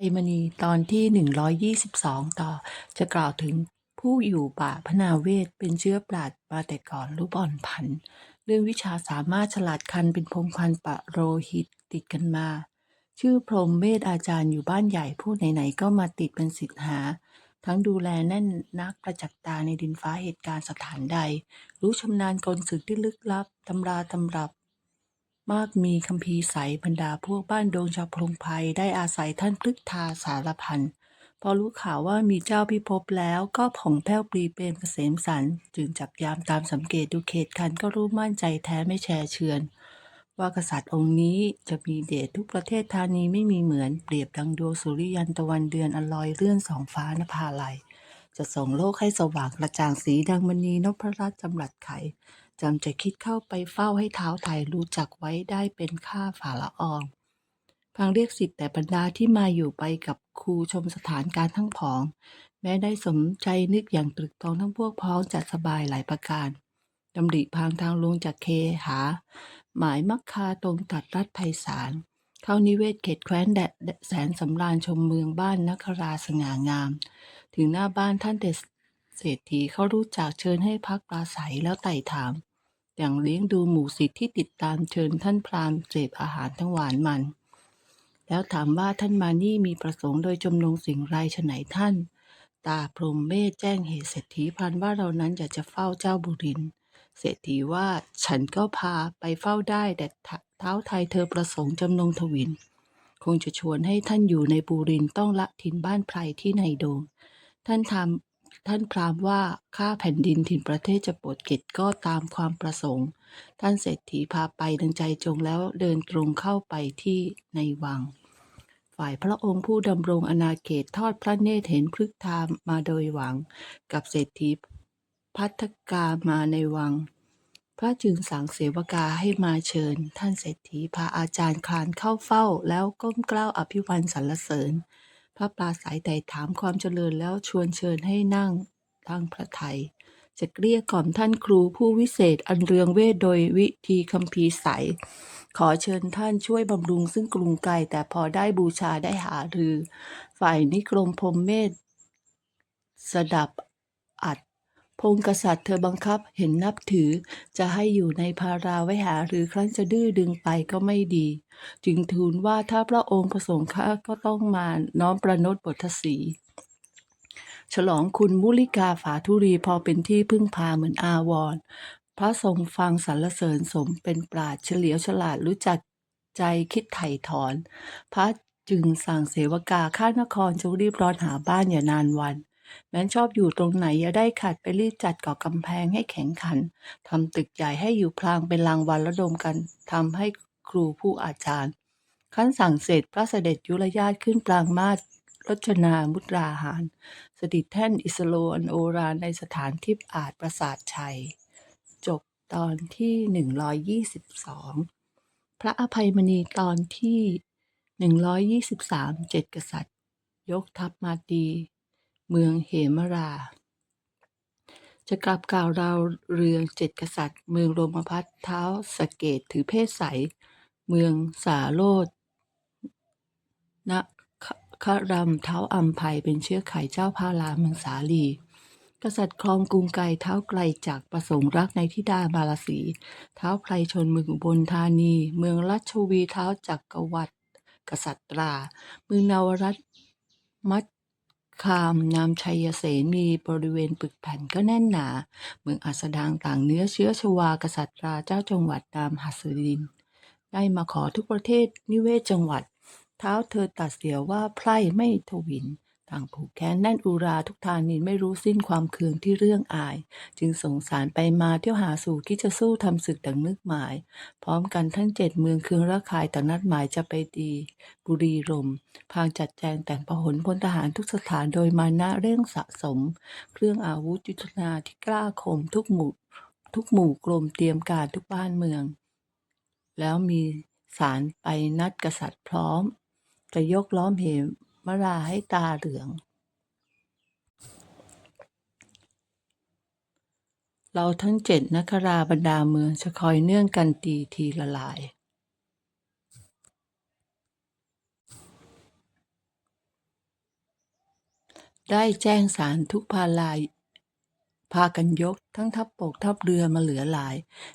ไพมณีตอนที่ 122 ต่อ จะกล่าวถึงผู้อยู่ป่าพนาเวทเป็นเชื้อปราดมาแต่ก่อนรูปอ่อนพัน เรื่องวิชาสามารถฉลาดคันเป็นพงพันปะโรหิตติดกันมา ชื่อพรหมเวทอาจารย์อยู่บ้านใหญ่พูดไหนๆก็มาติดเป็นสิทธิ์หา ทั้งดูแลแน่นนักประจักษ์ตาในดินฟ้าเหตุการณ์สถานใด รู้ชำนาญกลศึกที่ลึกลับตำราตำรับ มากมีคัมภีใสบรรดาพวกบ้านดงชาวพลงภัยได้อาศัยท่านพฤกษาสารพันพอรู้ข่าวว่ามีเจ้าพิภพแล้วก็ผ่องแผ้วปรีเปรมเกษมสันจึงจับยามตามสังเกตดูเขตคันก็รู้มั่นใจแท้ไม่แชร์เชือน ว่ากษัตริย์องค์นี้จะมีเดชทุกประเทศธานีไม่มีเหมือนเปรียบดังดวงสุริยันตะวันเดือนอลอยเลื่อนสองฟ้านภาลัยจะส่งโลกให้สว่างกระจ่างสีดังมณีนพรัตน์จำรัดไข จำจะคิดเข้าไปเฝ้าให้เท้าไทยรู้จักไว้ได้เป็นข้าฝ่าละอองพังเรียกสิทธิ์แต่บรรดาที่มาอยู่ไปกับครูชมสถานการทั้งผอง แม้ได้สมใจนึกอย่างตรึกตรองทั้งพวกพ้องจัดสบายหลายประการดำริพางทางลงจากเคหา หมายมักคาตรงตัดรัฐไพศาลเข้านิเวศเขตแคว้นแดดแสนสำราญชมเมืองบ้านนคราสง่างาม ถึงหน้าบ้านท่านเดชเศรษฐีเขารู้จักเชิญให้พักปราศัยแล้วไต่ถาม อย่างเลี้ยงดูหมู่สิทธิ์ที่ติดตามเชิญท่านพราหมณ์เสพอาหารทั้งหวานมัน แล้วถามว่าท่านมานี่มีประสงค์โดยจำนงสิ่งไรฉไหนท่าน ตาพรหมเมธแจ้งเหตุเศรษฐีพันว่าเรานั้นอยากจะเฝ้าเจ้าบุริน เศรษฐีว่าฉันก็พาไปเฝ้าได้แต่เท้าไทยเธอประสงค์จำนงทวิน คงจะชวนให้ท่านอยู่ในบูรินต้องละถิ่นบ้านไพรที่ในโดงท่านทำ ท่านพราหมณ์ว่าข้าแผ่นดินถิ่นประเทศจะโปรดเกตก็ตามความประสงค์ ท่านเศรษฐีพาไปดังใจจงแล้วเดินตรงเข้าไปที่ในวัง ฝ่ายพระองค์ผู้ดำรงอาณาเขตทอดพระเนตรเห็นพฤกษามมาโดยหวัง กับเศรษฐีพัทกามาในวัง พระจึงสั่งเสวกาให้มาเชิญ ท่านเศรษฐีพาอาจารย์คลานเข้าเฝ้าแล้วก้มเกล้าวอภิวันสรรเสริญ พระปราศัยแต่ถามความเจริญแล้วชวนเชิญให้นั่งทางพระไทย จะเกลี้ยกล่อมท่านครูผู้วิเศษอันเรืองเวทโดยวิธีคำพีใส ขอเชิญท่านช่วยบำรุงซึ่งกรุงไกลแต่พอได้บูชาได้หารือ ฝ่ายนิกรมพรมเมธสดับ พงกษัตริย์เธอบังคับเห็นนับถือ จะให้อยู่ในภาราไว้หาหรือครั้นจะดื้อดึงไปก็ไม่ดี จึงทูลว่าถ้าพระองค์ประสงค์ข้าก็ต้องมาน้อมประนตบทสีฉลองคุณมุลิกาฝาธุรีพอเป็นที่พึ่งพาเหมือนอาวร พระทรงฟังสรรเสริญสมเป็นปราดเฉลียวฉลาดรู้จักใจคิดไถ่ถอน พระจึงสั่งเสวกาข้านครจงรีบร้อนหาบ้านอย่านานวัน แม้นชอบอยู่ตรงไหนอย่าได้ขัดไปรีบจัดก่อกำแพงให้แข็งขันทำตึกใหญ่ให้อยู่พลางเป็นรางวัลระดมกันทำให้ครูผู้อาจารย์ขั้นสั่งเสร็จพระเสด็จยุรญาติขึ้นปรางมาศรจนามุตราหาร สดิษฐแท่นอิสโลอันโอราในสถานทิพอาจประสาทชัย จบตอนที่ 122 พระอภัยมณีตอนที่ 123 เจ็ดกษัตริย์ ยกทัพมาตี เมืองเหมรา จะกลับกล่าวราวเรืองเจ็ดกษัตริย์ เมืองโรมพัฒน์เท้าสะเกตถือเพศใส เมืองสาโรดณครำเท้าอัมภัยเป็นเชื้อไขเจ้าพาลาเมืองสาลี กษัตริย์ครองกรุงไกรเท้าไกลจากประสงค์รักในทิดาบาลสี เท้าไพรชนเมืองอุบลธานี เมืองรัชวีเท้าจักรวรรดิกษัตริย์ลาเมืองนวรัตมัด คามนามชัยเสนมีบริเวณปึกแผ่นก็แน่นหนา เมืองอัสดางต่างเนื้อเชื้อชวากษัตริย์ราเจ้าจังหวัดนามหัสดิน ได้มาขอทุกประเทศนิเวศจังหวัด เท้าเธอตัดเสียว่าไพร่ไม่ทวิน ต่างผูกแค้นแน่นอุราทุกทานินไม่รู้สิ้นความเคืองที่เรื่องอาย จึงส่งสารไปมาเที่ยวหาสู่คิดจะสู้ทำศึกดังนึกหมาย พร้อมกันทั้งเจ็ดเมืองเคืองระคายต่างนัดหมายจะไปดี บุรีรมพางจัดแจงแต่งพหลพลทหารทุกสถานโดยมานะเร่งสะสม เครื่องอาวุธยุทธนาที่กล้าคมทุกหมู่ทุกหมู่กรมเตรียมการทุกบ้านเมือง แล้วมีสารไปนัดกษัตริย์พร้อม จะยกล้อมเห มราให้ตาเหลือง เราทั้งเจ็ดนักราบรรดาเมืองจะคอยเนื่องกันตีทีละลาย ได้แจ้งสารทุกพาลาย พากันยกทั้งทัพปกทัพเรือมาเหลือหลาย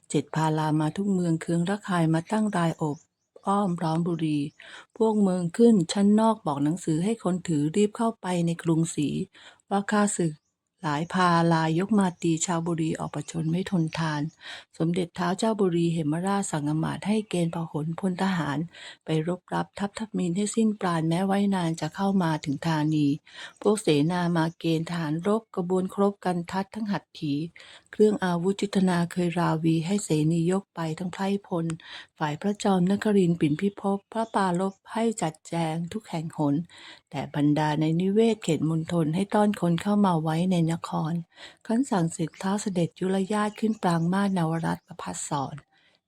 เจ็ดพาลามาทุกเมืองเคืองระคายมาตั้งรายอบ อ้อมร้อมบุรี พวกเมืองขึ้นชั้นนอกบอกหนังสือให้คนถือรีบเข้าไปในกรุงศรีว่าข้าศึก หลายพาลายกมาตีชาวบุรีออกประชนไม่ทนทาน สมเด็จเท้าเจ้าบุรีเหมราชสั่งอมาตยให้เกณฑ์พหลพลทหาร ไปรบรับทัพทัพมินให้สิ้นปราณแม้ไว้นานจะเข้ามาถึงธานี พวกเสนามาเกณฑ์ทหารรบกระบวนครบกันทัดทั้งหัตถี เครื่องอาวุธยุทธนาเคยราวีให้เสนียกไปทั้งไพรพล ฝ่ายพระจอมนครินปิ่นพิภพพระปาลบให้จัดแจงทุกแห่งหน แต่บรรดาในนิเวศเขตมณฑลให้ต้อนคนเข้ามาไว้ในนคร ครั้นสั่งเสร็จเท้าเสด็จยุรญาติขึ้นปรางมาศนวรัตนประพัสสอน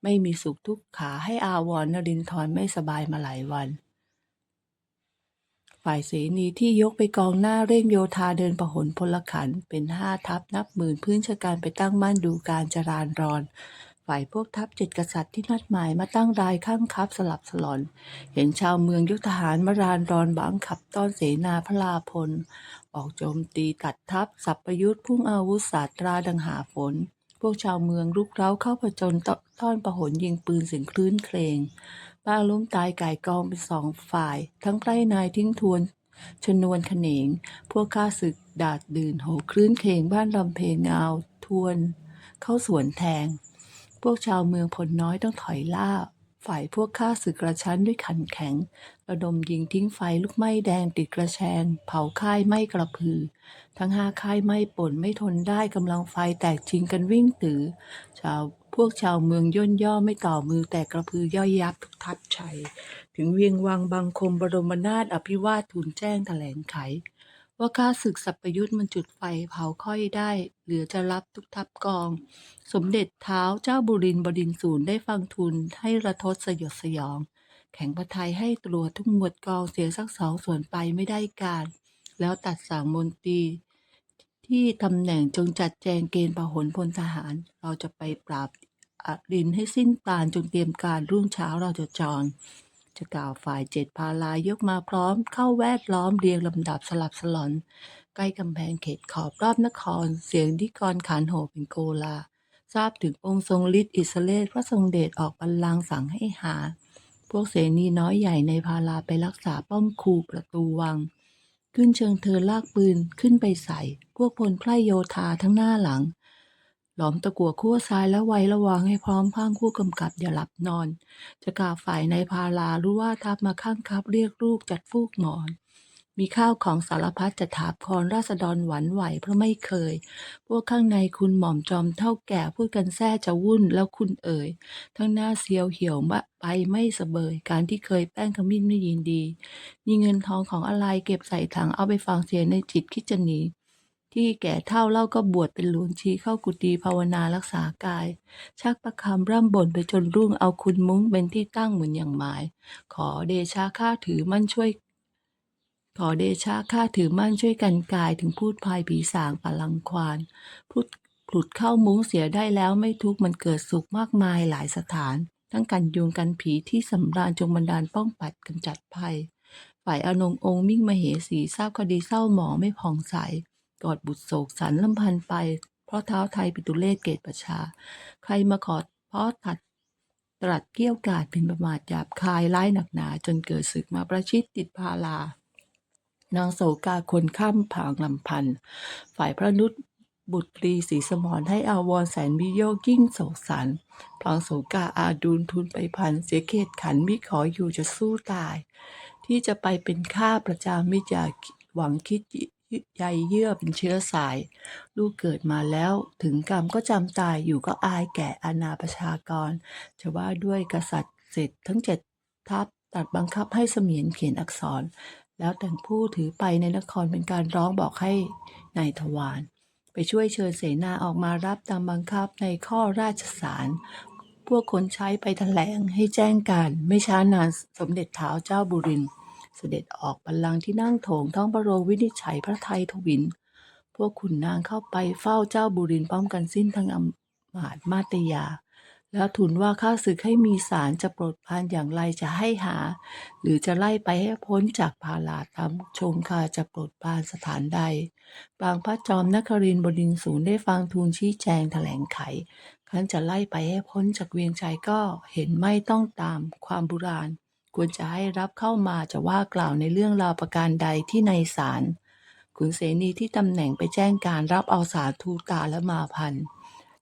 ไม่มีสุขทุกขาให้อาวรนรินทรไม่สบายมาหลายวัน ฝ่ายเสนีที่ยกไปกองหน้าเร่งโยธาเดินประหลพลขันเป็นห้าทัพนับหมื่นพื้นชะการไปตั้งมั่นดูการจรานรอนฝ่ายพวกทัพเจ็ดกษัตริย์ที่นัดหมายมาตั้งรายข้างคับสลับสลอน เห็นชาวเมืองยกทหารมารานรอนบังขับต้อนเสนาพระลาพล ออกโจมตีตัดทัพสับประยุทธ์พุ่งอาวุธศาสตราดังหาฝน พวกชาวเมืองลุกเร้าเข้าประจนตต้อนประหลยิงปืนเสียงคลื่นเครงบ้างล้มตายก่ายกองเป็นสองฝ่าย ทั้งไพร่นายทิ้งทวนชนวนเขนง พวกข้าศึกดาดดื่นโหคลื่นเคงบ้านลำเพงเอาทวน เข้าสวนแทง พวกชาวเมืองพลน้อยต้องถอยล่า ฝ่ายพวกข้าศึกกระชั้นด้วยขันแข็ง ระดมยิงทิ้งไฟลุกไหม้แดงติดกระแชง เผาค่ายไหม้กระพือ ทั้งห้าค่ายไหม้ป่นไม่ทนได้กำลังไฟแตกชิงกันวิ่งตือ ชาวพวกชาวเมืองย่นย่อไม่ต่อมือแต่กระพือย่อยยับทุกทัพชัย ถึงเวียงวังบังคมบรมนาถอภิวาททูลแจ้งแถลงไข ว่าข้าศึกสัพยุทธ์มันจุดไฟเผาค่อยได้ เหลือจะรับทุกทัพกอง สมเด็จเท้าเจ้าบุรินทร์บดินทร์ศูนย์ได้ฟังทูลให้ระทศสยดสยอง แข็งพระทัยให้ตรวจทุกหมวดกองเสียสักสองส่วนไปไม่ได้การ แล้วตัดสั่งมนตรีที่ตำแหน่งจงจัดแจงเกณฑ์พหลพลทหาร เราจะไปปราบอรินให้สิ้นปาณจงเตรียมการรุ่งเช้าเราจะจร จะกล่าวฝ่ายเจ็ดพาลายกมาพร้อม เข้าแวดล้อมเรียงลำดับสลับสลอน ใกล้กำแพงเขตขอบรอบนคร เสียงที่กรขานโหเป็นโกลา ทราบถึงองค์ทรงฤทธิ์อิสเลสพระทรงเดชออกบัลลังก์สั่งให้หา พวกเสนีน้อยใหญ่ในพาลาไปรักษาป้อมคูประตูวัง ขึ้นเชิงเธอลากปืนขึ้นไปใส่ พวกพลไพรโยธาทั้งหน้าหลัง หลอมตะกั่วขั้วซ้ายและไว้ระวังให้พร้อมข้างคู่กำกับอย่าหลับนอน จะกล่าวฝ่ายในพาลารู้ว่าทัพมาข้างคับเรียกลูกจัดฟูกหมอน มีข้าวของสารพัดจะถาบคอนราษฎรหวันไหวเพราะไม่เคย พวกข้างในคุณหม่อมจอมเท่าแก่พูดกันแซ่จะวุ่นแล้วคุณเอ่ย ทั้งหน้าเซียวเหี่ยวมะไปไม่สะเบยการที่เคยแป้งขมิ้นไม่ยินดี มีเงินทองของอะไรเก็บใส่ถังเอาไปฟังเสียในจิตคิดจะหนี ที่แก่เท่าเล่าก็บวชเป็นหลวงชีเข้ากุฏิภาวนารักษากาย ชักประคำร่ำบ่นไปจนรุ่งเอาคุณมุ้งเป็นที่ตั้งเหมือนอย่างหมาย ขอเดชาข้าถือมั่นช่วย ขอเดชะข้าถือมั่นช่วยกันกายถึงพูดภายผีสางปลังควานพุดผลุดเข้ามุ้งเสียได้แล้วไม่ทุกข์มันเกิดสุขมากมายหลายสถาน ทั้งกันยุงกันผีที่สำราญจงบันดาลป้องปัดกำจัดภัย ฝ่ายอนงองค์มิ่งมเหสีทราบคดีเศร้าหมองไม่ผ่องใส กอดบุตรโศกสันลำพันไป เพราะเท้าไทยปิตุเลศเกตประชา ใครมาขอเพราะตัดตรัสเกี้ยวกาดเป็นประมาทหยาบคายร้ายหนักหนา จนเกิดศึกมาประชิดติดพาลา นางโสกาคนข้ามผางลำพัน ฝ่ายพระนุษบุตรีศรีสมรให้อาวรแสนวิโยกยิ่งโศกสันพลางโสกาอาดูลทุนไปพัน เสียเขตขันมิขออยู่จะสู้ตาย ที่จะไปเป็นข้าประจามิจาหวังคิด ใยเยื่อเป็นเชื้อสาย ลูกเกิดมาแล้วถึงกรรมก็จำตายอยู่ก็อายแก่อาณาประชากร จะว่าด้วยกษัตริย์เสร็จทั้งเจ็ดทัพตัดบังคับให้เสมียนเขียนอักษร แล้วแต่งผู้ถือไปในนครเป็นการร้องบอกให้นายทวารไปช่วยเชิญเสนาออกมารับตามบังคับในข้อราชสาร พวกคนใช้ไปแถลงให้แจ้งการ ไม่ช้านานสมเด็จเท้าเจ้าบุรินทร์ เสด็จออกบัลลังก์ที่นั่งโถงท้องพระโรงวินิจฉัยพระไทยทวิน พวกขุนนางเข้าไปเฝ้าเจ้าบุรินทร์พร้อมกันสิ้นทั้งอำมาตมาตยา แล้วทูลว่าข้าศึกให้มีศาลจะโปรดปรานอย่างไรจะให้หา หรือจะไล่ไปให้พ้นจากพาลาตามชมคาจะโปรดปรานสถานใด บางพระจอมนครินบดินทร์สูงได้ฟังทูลชี้แจงแถลงไขคันจะไล่ไปให้พ้นจากเวียงชัยก็เห็นไม่ต้องตามความโบุราณ ควรจะให้รับเข้ามาจะว่ากล่าวในเรื่องราวประการใดที่ในศาลขุนเสนีที่ตำแหน่งไปแจ้งการรับเอาสาธุตาและมาพัน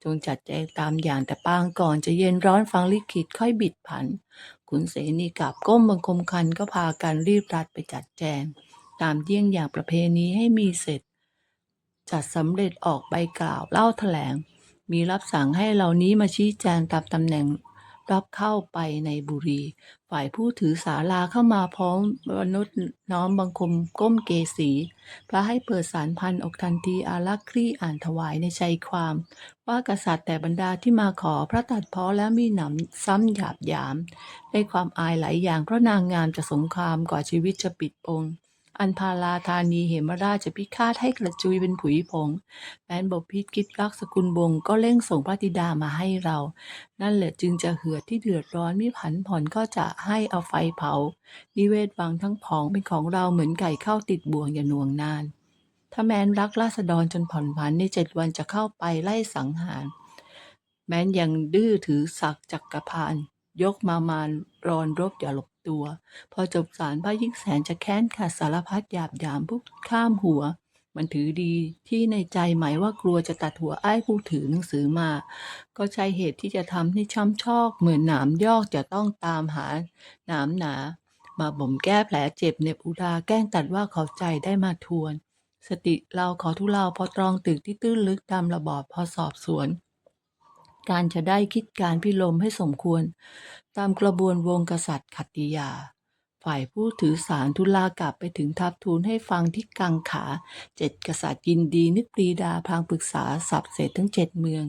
จงจัดแจงตามอย่างแต่ปางก่อนจะเย็นร้อนฟังลิขิตค่อยบิดผัน ขุนเสนีกลับก้มบังคมคันก็พากันรีบรัดไปจัดแจง ตามเยี่ยงอย่างประเพณีให้มีเสร็จ จัดสำเร็จออกใบกล่าวเล่าแถลง มีรับสั่งให้เหล่านี้มาชี้แจงตามตำแหน่ง รับเข้าไปในบุรี ฝ่ายผู้ถือศาลาเข้ามาพร้อมมนุษย์น้อมบังคมก้มเกสีพระให้เปิดสารพันอกทันทีอารักษ์คลี่อ่านถวายในใจความ ว่ากษัตริย์แต่บรรดาที่มาขอพระตัดเพ้อแล้วมีหนำซ้ำหยาบยามในความอายหลายอย่างเพราะนางงามจะสงครามกว่าชีวิตจะปิดปง อันพาลาธานีเหมราชจะพิฆาตให้กระจุยเป็นผุยผงแม้นบพิษคิดรักสกุลวงก็เร่งส่งพระธิดามาให้เรา นั่นแหละจึงจะเหือดที่เดือดร้อนมิผันผ่อนก็จะให้เอาไฟเผา นิเวศวังทั้งผองเป็นของเราเหมือนไก่เข้าติดบ่วงอย่าหน่วงนาน ถ้าแม้นรักราษฎรจนผ่อนผันในเจ็ดวันจะเข้าไปไล่สังหาร แม้นยังดื้อถือศักดิ์จักกรพาน ยกมามารรอนรบอย่าหลบตัว พอจบสารพระยิ่งแสนจะแค้นขาดสารพัดหยาบหยามผู้ข้ามหัว มันถือดีที่ในใจหมายว่ากลัวจะตัดหัวไอ้ผู้ถือหนังสือมา ก็ใช่เหตุที่จะทำให้ช้ำชอก เหมือนหนามยอกจะต้องตามหาหนามหนา มาบ่มแก้แผลเจ็บเน็บอุราแกล้งตัดว่าเขาใจได้มาทวนสติเราขอทุเลาพอตรองตึกที่ตื้นลึกตามระบอบพอสอบสวน การจะได้คิดการพิลมให้สมควร ตามกระบวนวงกษัตริย์ขัตติยา ฝ่ายผู้ถือสารทุลากลับไปถึงทับทูลให้ฟังที่กังขาเจ็ดกษัตริย์ยินดีนึกปรีดาพางปรึกษาสับเสร็จทั้งเจ็ดเมือง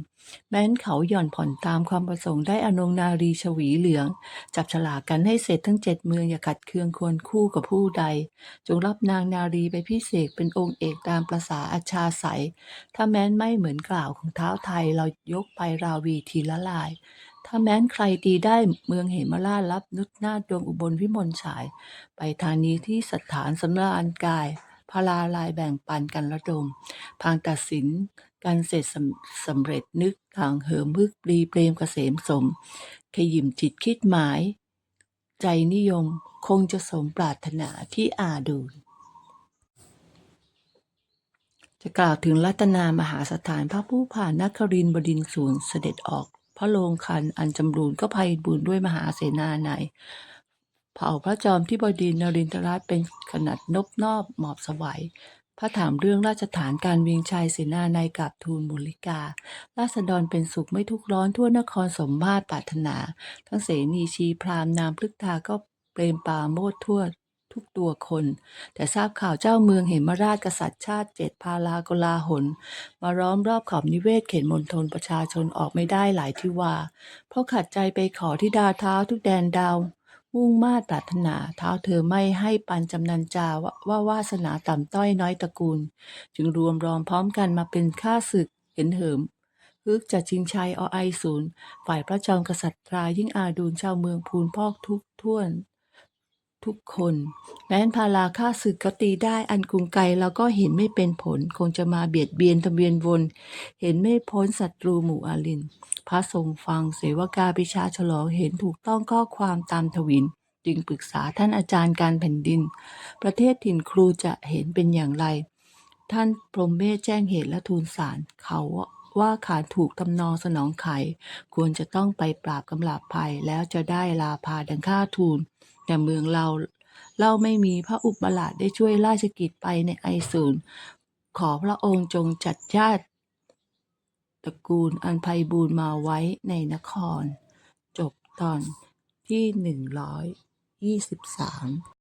แม้นเขาหย่อนผ่อนตามความประสงค์ได้อนงนารีชวีเหลือง จับฉลากกันให้เสร็จทั้งเจ็ดเมืองอย่าขัดเคืองควรคู่กับผู้ใด จงรับนางนารีไปพิเศษเป็นองค์เอกตามประษาอาชาไสถ้าแม้นไม่เหมือนกล่าวของเท้าไทยเรายกไปราวีทีละลาย ถ้าแม้นใครตีได้เมืองเหมราชรับนุชนาดวงอุบลวิมลฉาย ไปธานีที่สถานสำราญกายพาราลายแบ่งปันกันระดม พางตัดสินกันเสร็จสำสำเร็จนึกทางเหิมพึกปรีเปรมเกษมสม ขยิมจิตคิดหมาย ใจนิยมคงจะสมปรารถนาที่อาดูลจะกล่าวถึงรัตนามหาสถานพระผู้ผ่านนครินบดินทร์ศูนย์เสด็จออก พระโรงคันอันจำรูนก็ภัยบุญด้วยมหาเสนาในเผ่าพระจอมที่บดินทร์นรินทราชเป็นขนาดนบนอบหมอบสวัยพระถามเรื่องราชฐานการเวียงชัยเสนาในกับทูลบุริกา ราษฎรเป็นสุขไม่ทุกข์ร้อนทั่วนครสมมาตรปรารถนา ทั้งเสนีชีพราหมณ์นามพฤกษาก็เปรมปาโมดทั่ว ทุกตัวคน แต่ทราบข่าวเจ้าเมืองเหมราชกษัตริย์ชาติเจ็ดพาลากลาหน มาล้อมรอบขอบนิเวศเขตมณฑลประชาชนออกไม่ได้หลายที่ว่า เพราะขัดใจไปขอที่ดาเท้าทุกแดนดาวมุ่งมาตรปรารถนาเท้าเธอไม่ให้ปันจำนันจาว่าว่าวาสนาต่ำต้อยน้อยตระกูล จึงรวมรอมพร้อมกันมาเป็นข้าศึกเห็นเหิมฮึกจะชิงชัยอไอศูนย์ฝ่ายพระจอมกษัตริย์ตรายิ่งอาดูลชาวเมืองพูนพอกทุกท่วน ทุกคน แม้นพาลาฆ่าศึกก็ตีได้อันกรุงไกลเราก็เห็นไม่เป็นผล คงจะมาเบียดเบียนทะเบียนวน เห็นไม่พ้นศัตรูหมู่อาลิน พระทรงฟังเสวกาปิชาฉลองเห็นถูกต้องข้อความตามทวิน จึงปรึกษาท่านอาจารย์การแผ่นดิน ประเทศถิ่นครูจะเห็นเป็นอย่างไร ท่านพรหมเมธแจ้งเหตุและทูลสารเขาว่าขาดถูกทำนองสนองไข ควรจะต้องไปปราบกำลาบภัยแล้วจะได้ลาพาดังค่าทูล แต่เมืองเราเราไม่มีพระอุปราชได้ช่วยราชกิจไปในไอศูนย์ขอพระองค์จงจัดญาติตระกูลอันไพบูรณ์มาไว้ในนคร จบตอนที่หนึ่งร้อยยี่สิบสาม